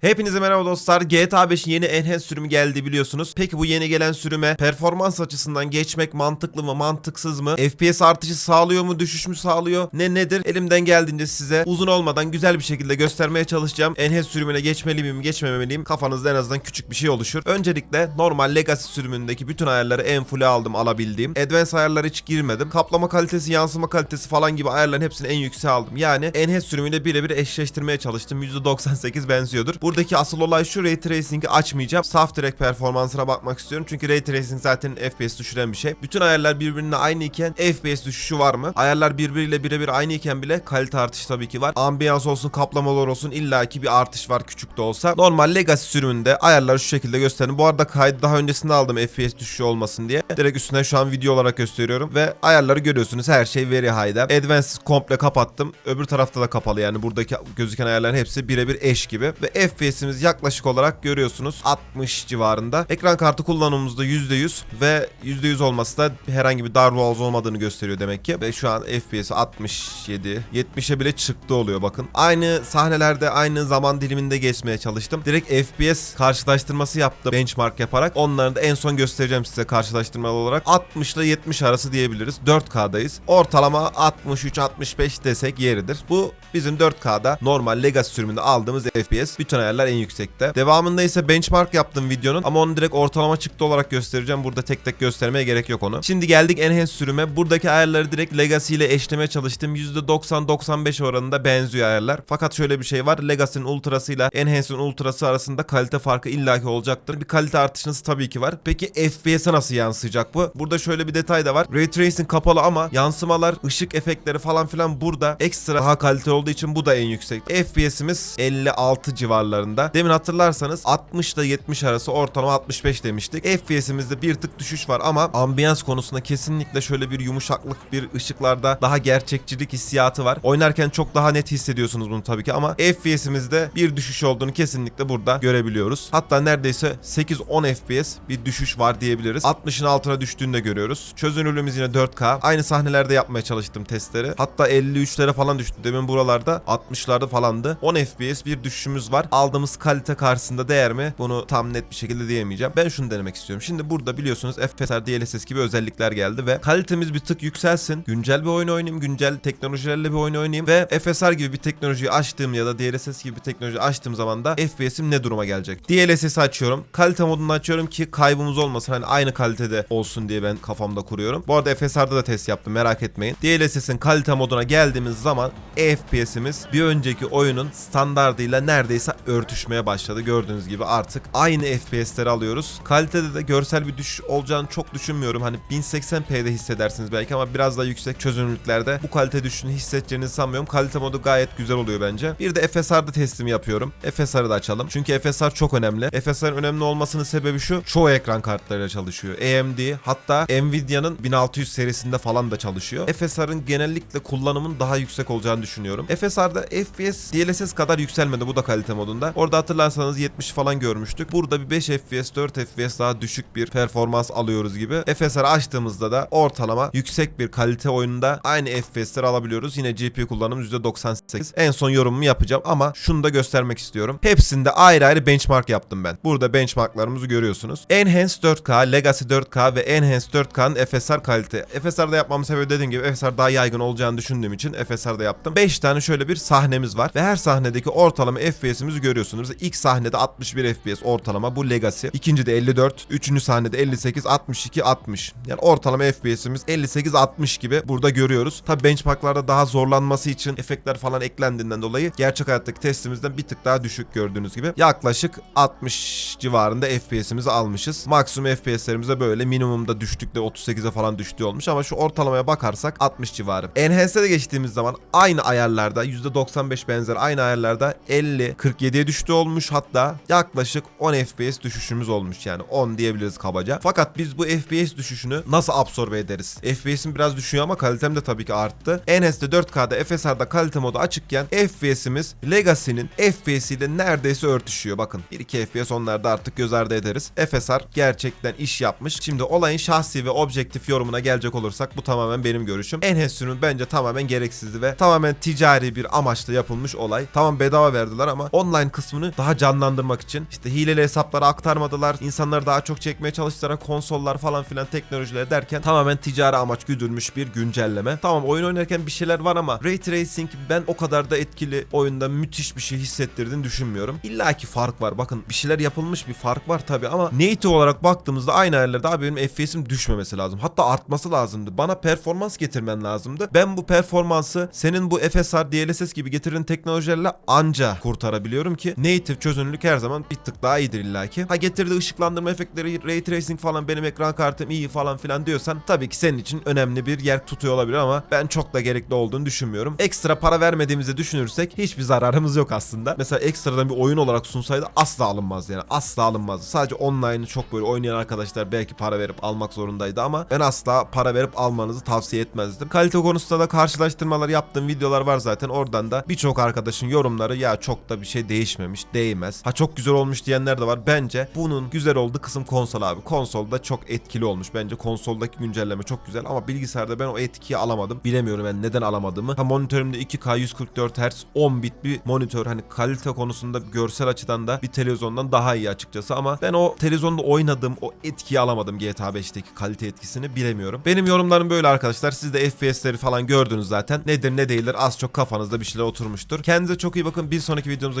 Hepinize merhaba dostlar. GTA 5'in yeni Enhanced sürümü geldi biliyorsunuz. Peki bu yeni gelen sürüme performans açısından geçmek mantıklı mı, mantıksız mı? FPS artışı sağlıyor mu, düşüş mü sağlıyor? Ne nedir? Elimden geldiğince size uzun olmadan güzel bir şekilde göstermeye çalışacağım. Enhanced sürümüne geçmeli miyim, geçmemeliyim? Kafanızda en azından küçük bir şey oluşur. Öncelikle normal Legacy sürümündeki bütün ayarları en full'e aldım alabildiğim. Advanced ayarlara hiç girmedim. Kaplama kalitesi, yansıma kalitesi falan gibi ayarların hepsini en yükseğe aldım. Yani Enhanced sürümüyle birebir eşleştirmeye çalıştım. %98 benziyordur. Buradaki asıl olay şu Ray Tracing'i açmayacağım. Saf direkt performansına bakmak istiyorum. Çünkü Ray Tracing zaten FPS düşüren bir şey. Bütün ayarlar birbirine aynı iken FPS düşüşü var mı? Ayarlar birbiriyle birebir aynı iken bile kalite artışı tabii ki var. Ambiyans olsun, kaplamalar olsun illaki bir artış var küçük de olsa. Normal Legacy sürümünde ayarları şu şekilde gösterin. Bu arada kaydı daha öncesinde aldım FPS düşüşü olmasın diye. Direkt üstüne şu an video olarak gösteriyorum ve ayarları görüyorsunuz. Her şey very high'da. Advanced komple kapattım. Öbür tarafta da kapalı yani buradaki gözüken ayarların hepsi birebir eş gibi ve FPS'imiz yaklaşık olarak görüyorsunuz 60 civarında. Ekran kartı kullanımımızda %100 ve %100 olması da herhangi bir darboğaz olmadığını gösteriyor demek ki. Ve şu an FPS 67, 70'e bile çıktı oluyor bakın. Aynı sahnelerde aynı zaman diliminde geçmeye çalıştım. Direkt FPS karşılaştırması yaptım benchmark yaparak. Onları da en son göstereceğim size karşılaştırmalı olarak. 60 ile 70 arası diyebiliriz. 4K'dayız. Ortalama 63-65 desek yeridir. Bu bizim 4K'da normal Legacy sürümünde aldığımız FPS. Bütün ayarlar en yüksekte. Devamında ise benchmark yaptım videonun ama onu direkt ortalama çıktı olarak göstereceğim. Burada tek tek göstermeye gerek yok onu. Şimdi geldik Enhanced sürüme. Buradaki ayarları direkt Legacy ile eşlemeye çalıştım. %90-95 oranında benziyor ayarlar. Fakat şöyle bir şey var. Legacy'nin Ultra'sı ile Enhanced'in Ultra'sı arasında kalite farkı illaki olacaktır. Bir kalite artışınız tabii ki var. Peki FPS'e nasıl yansıyacak bu? Burada şöyle bir detay da var. Ray Tracing kapalı ama yansımalar, ışık efektleri falan filan burada ekstra daha kaliteli olduğu için bu da en yüksek. FPS'imiz 56 civarlarında. Demin hatırlarsanız 60 ile 70 arası ortalama 65 demiştik. FPS'imizde bir tık düşüş var ama ambiyans konusunda kesinlikle şöyle bir yumuşaklık, bir ışıklarda daha gerçekçilik hissiyatı var. Oynarken çok daha net hissediyorsunuz bunu tabii ki ama FPS'imizde bir düşüş olduğunu kesinlikle burada görebiliyoruz. Hatta neredeyse 8-10 FPS bir düşüş var diyebiliriz. 60'ın altına düştüğünü de görüyoruz. Çözünürlüğümüz yine 4K. Aynı sahnelerde yapmaya çalıştım testleri. Hatta 53'lere falan düştü. Demin buralarda 60'larda falandı. 10 FPS bir düşüşümüz var. Aldığımız kalite karşısında değer mi? Bunu tam net bir şekilde diyemeyeceğim. Ben şunu denemek istiyorum. Şimdi burada biliyorsunuz FSR, DLSS gibi özellikler geldi ve kalitemiz bir tık yükselsin. Güncel bir oyun oynayayım. Güncel teknolojilerle bir oyun oynayayım ve FSR gibi bir teknolojiyi açtığım ya da DLSS gibi bir teknoloji açtığım zaman da FPS'im ne duruma gelecek? DLSS'i açıyorum. Kalite modunu açıyorum ki kaybımız olmasın. Hani aynı kalitede olsun diye ben kafamda kuruyorum. Bu arada FSR'da da test yaptım merak etmeyin. DLSS'in kalite moduna geldiğimiz zaman FPS'imiz bir önceki oyunun standardıyla neredeyse örtüşmeye başladı. Gördüğünüz gibi artık aynı FPS'leri alıyoruz. Kalitede de görsel bir düşüş olacağını çok düşünmüyorum. Hani 1080p'de hissedersiniz belki ama biraz daha yüksek çözünürlüklerde bu kalite düşüşünü hissedeceğinizi sanmıyorum. Kalite modu gayet güzel oluyor bence. Bir de FSR'da testimi yapıyorum. FSR'ı da açalım. Çünkü FSR çok önemli. FSR'ın önemli olmasının sebebi şu. Çoğu ekran kartlarıyla çalışıyor. AMD hatta Nvidia'nın 1600 serisinde falan da çalışıyor. FSR'ın genellikle kullanımın daha yüksek olacağını düşünüyorum. FSR'da FPS DLSS kadar yükselmedi bu da kalite modunda. Orada hatırlarsanız 70 falan görmüştük. Burada bir 5 FPS 4 FPS daha düşük bir performans alıyoruz gibi. FSR açtığımızda da ortalama yüksek bir kalite oyununda aynı FPS'leri alabiliyoruz. Yine GPU kullanım %98. En son yorumumu yapacağım ama şunu da göstermek istiyorum. Hepsinde ayrı ayrı benchmark yaptım ben. Burada benchmarklarımızı görüyorsunuz. Enhanced 4K, Legacy 4K ve Enhanced 4K'nın FSR kalite. FSR'da yapmamın sebebi dediğim gibi FSR daha yaygın olacağını düşündüğüm için FSR'da yaptım. 5 tane şöyle bir sahnemiz var ve her sahnedeki ortalama FPS'imizi görüyorsunuz. İlk sahnede 61 FPS ortalama bu Legacy. İkinci de 54. Üçüncü sahnede 58, 62, 60. Yani ortalama FPS'imiz 58-60 gibi burada görüyoruz. Tabi benchmarklarda daha zorlanması için efektler falan eklendiğinden dolayı gerçek hayattaki testimizden bir tık daha düşük gördüğünüz gibi. Yaklaşık 60 civarında FPS'imizi almışız. Maksimum FPS'lerimiz de böyle minimumda düştük de 38'e falan düştüğü olmuş ama şu ortalamaya bakarsak 60 civarı. Enhance'e de geçtiğimiz zaman aynı ayarlarda %95 benzer aynı ayarlarda 50 47'ye düştü olmuş hatta yaklaşık 10 FPS düşüşümüz olmuş yani 10 diyebiliriz kabaca. Fakat biz bu FPS düşüşünü nasıl absorbe ederiz? FPS'im biraz düşüyor ama kalitem de tabii ki arttı. Enhanced'de 4K'da FSR'da kalite modu açıkken FPS'imiz Legacy'nin FPS ile neredeyse örtüşüyor. Bakın 1-2 FPS onlarda artık göz ardı ederiz. FSR gerçekten iş yapmış. Şimdi olayın şahsi ve objektif yorumuna gelecek olursak bu tamamen benim görüşüm. Enhanced sürümü bence tamamen gereksizdi ve tamamen ticari bir amaçla yapılmış olay. Tamam bedava verdiler ama online gelen kısmını daha canlandırmak için işte hileli hesaplara aktarmadılar. İnsanları daha çok çekmeye çalıştılar. Konsollar falan filan teknolojiler derken tamamen ticari amaç güdülmüş bir güncelleme. Tamam oyun oynarken bir şeyler var ama Ray Tracing ben o kadar da etkili oyunda müthiş bir şey hissettirdiğini düşünmüyorum. İlla ki fark var. Bakın bir şeyler yapılmış bir fark var tabi ama native olarak baktığımızda aynı ayarlarda abi benim FPS'im düşmemesi lazım. Hatta artması lazımdı. Bana performans getirmen lazımdı. Ben bu performansı senin bu FSR, DLSS gibi getirin teknolojilerle anca kurtarabiliyorum ki native çözünürlük her zaman bir tık daha iyidir illaki. Ha getirdiği ışıklandırma efektleri, ray tracing falan benim ekran kartım iyi falan filan diyorsan tabii ki senin için önemli bir yer tutuyor olabilir ama ben çok da gerekli olduğunu düşünmüyorum. Ekstra para vermediğimizi düşünürsek hiçbir zararımız yok aslında. Mesela ekstradan bir oyun olarak sunsaydı asla alınmaz yani. Asla alınmazdı. Sadece online'ı çok böyle oynayan arkadaşlar belki para verip almak zorundaydı ama ben asla para verip almanızı tavsiye etmezdim. Kalite konusunda da karşılaştırmalar yaptığım videolar var zaten. Oradan da birçok arkadaşın yorumları ya çok da bir şey değişmemiş, değmez. Ha çok güzel olmuş diyenler de var. Bence bunun güzel olduğu kısım konsol abi. Konsolda çok etkili olmuş. Bence konsoldaki güncelleme çok güzel ama bilgisayarda ben o etkiyi alamadım. Bilemiyorum ben neden alamadığımı. Ha monitörümde 2K 144 Hz 10 bit bir monitör. Hani kalite konusunda görsel açıdan da bir televizyondan daha iyi açıkçası ama ben o televizyonda oynadığım o etkiyi alamadım GTA 5'teki kalite etkisini bilemiyorum. Benim yorumlarım böyle arkadaşlar. Siz de FPS'leri falan gördünüz zaten. Nedir ne değildir az çok kafanızda bir şeyler oturmuştur. Kendinize çok iyi bakın. Bir sonraki videomuzda